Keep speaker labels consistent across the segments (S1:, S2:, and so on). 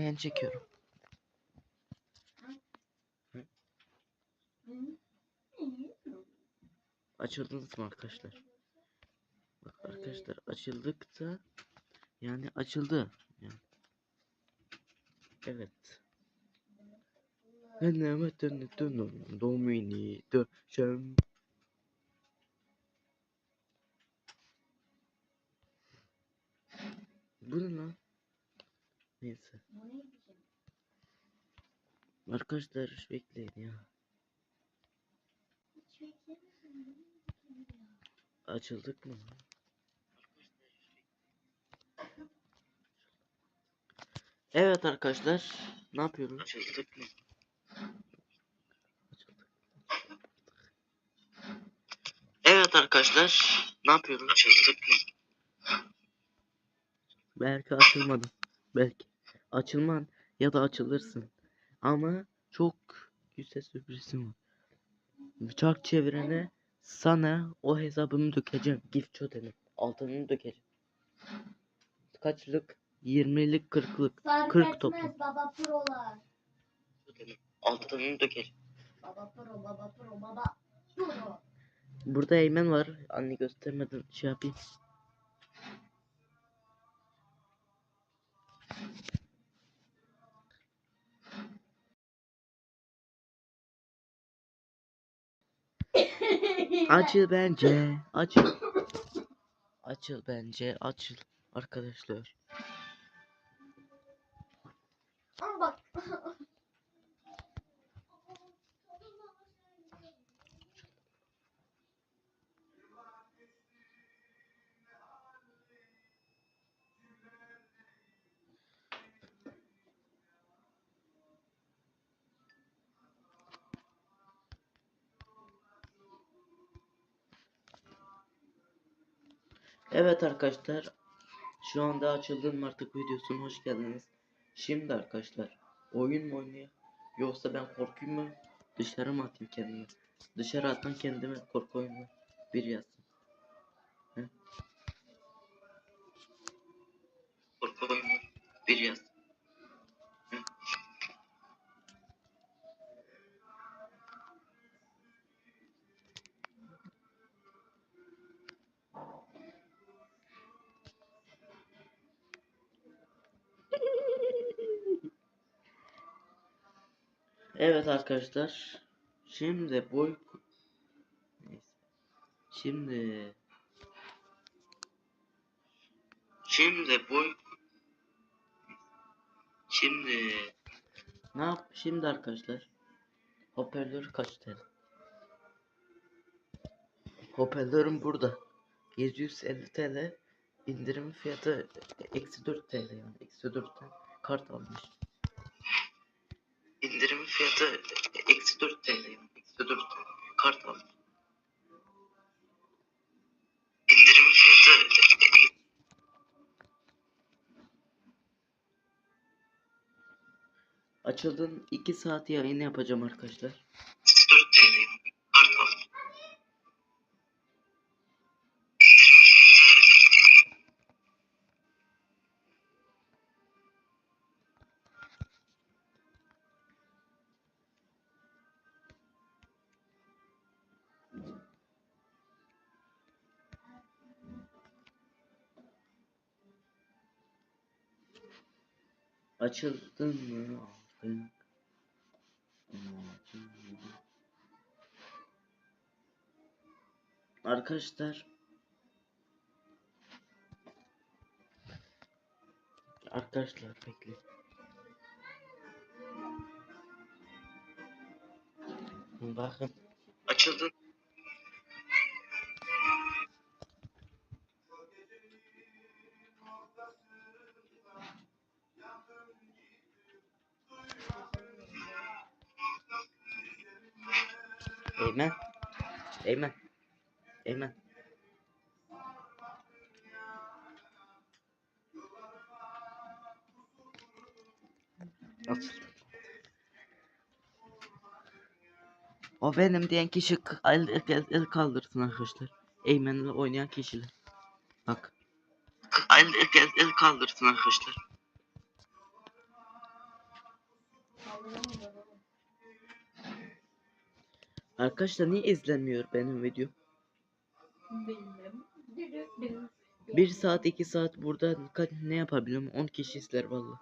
S1: yayın çekiyorum. Açıldınız mı arkadaşlar? Bak arkadaşlar açıldık da yani açıldı. Yani. Evet. Anneme dön dön domini döşem. Bu ne lan? Neyse. Arkadaşlar bekleyin ya. Açıldık mı? Evet arkadaşlar. Ne yapıyoruz? Açıldık mı? Açıldık. Evet arkadaşlar. Ne yapıyoruz? Açıldık mı? Belki açılmadı. Belki. Açılman ya da açılırsın. Ama çok güzel sürprizim var. Bıçak çevirene sana o hesabımı dökeceğim. Gift çötelim. Altınını dökeceğim. Kaçlık? 20'lik 40'lık.
S2: Fark
S1: 40
S2: etmez
S1: toplam.
S2: baba prolar.
S1: Altınını dökelim.
S2: Baba pro baba pro baba pro.
S1: Burada Eymen var. Anne göstermeden şey yapayım. Açıl bence. Açıl. Açıl bence. Açıl. Arkadaşlar.
S2: Ama bak.
S1: Evet arkadaşlar. Şu anda açıldığım artık videosuna hoş geldiniz. Şimdi arkadaşlar oyun mu oynayayım yoksa ben korkayım mı dışarı mı atayım kendimi? Dışarı atan kendime korku oyunu bir yazsın. He? Korku oyunu bir yaz. Evet arkadaşlar. Şimdi boy. Şimdi Şimdi boy Şimdi Ne yap şimdi arkadaşlar? Hoparlör kaç TL? Hoparlörüm burada. 750 TL indirim fiyatı eksi 4 TL yani eksi 4'ten kart almış. İndirim fiyatı eksi 4 TL eksi 4 kart almış. İndirim fiyatı Açıldığın 2 saat yayın yapacağım arkadaşlar. Açıldın mı artık? Arkadaşlar Arkadaşlar bekle. Bakın açıldı. Eymen. Eymen. Eymen. O benim diyen kişi el, el, el kaldırsın arkadaşlar. Eymen'le oynayan kişiler. Bak. El, el, el kaldırsın arkadaşlar. Arkadaşlar niye izlenmiyor benim video?
S2: Bilmem.
S1: 1 saat 2 saat burada ne yapabiliyor mu? 10 kişi izler valla.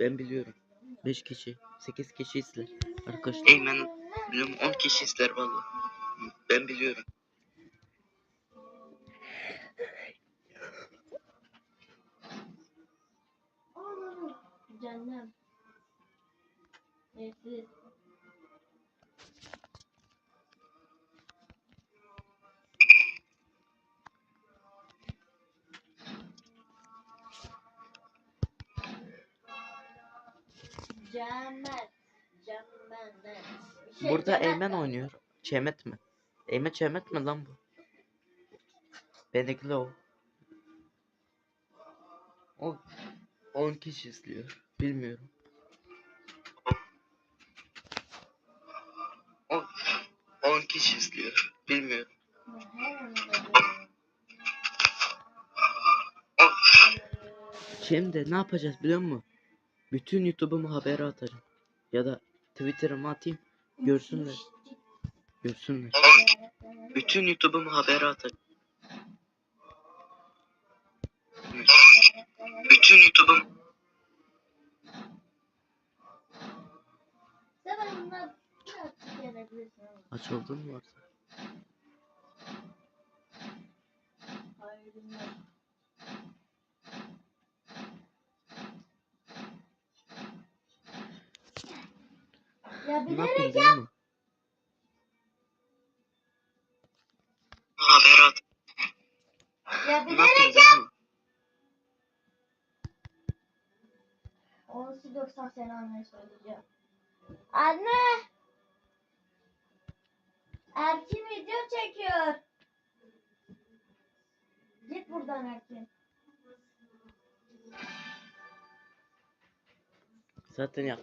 S1: Ben biliyorum. 5 kişi, 8 kişi izler. Arkadaşlar. Eymen biliyorum 10 kişi izler valla. Ben biliyorum.
S2: Canım. Nefis. Cemet. Cemet. Şey
S1: Burada
S2: Cemet
S1: Eymen oynuyor. Çemet mi? Eymen Çemet mi lan bu? Benekli o. O 10 kişi izliyor. Bilmiyorum. O 10 kişi izliyor. Bilmiyorum. Şimdi ne yapacağız biliyor musun? Bütün YouTube'umu habere atacağım. Ya da Twitter'ıma atayım. Görsünler. Görsünler. Bütün YouTube'umu habere atacağım. Bütün YouTube'um
S2: Sen onunla biraz gelebilirsin ama.
S1: açıldı mı varsa?
S2: Hayır. Ya
S1: Ne
S2: de
S1: yapayım at.
S2: ya bir
S1: Ne
S2: de
S1: yapayım musun?
S2: Onu Sidox'tan seni anneye söyleyeceğim. Anne! Erkin video çekiyor. Git buradan Erkin.
S1: Zaten yap,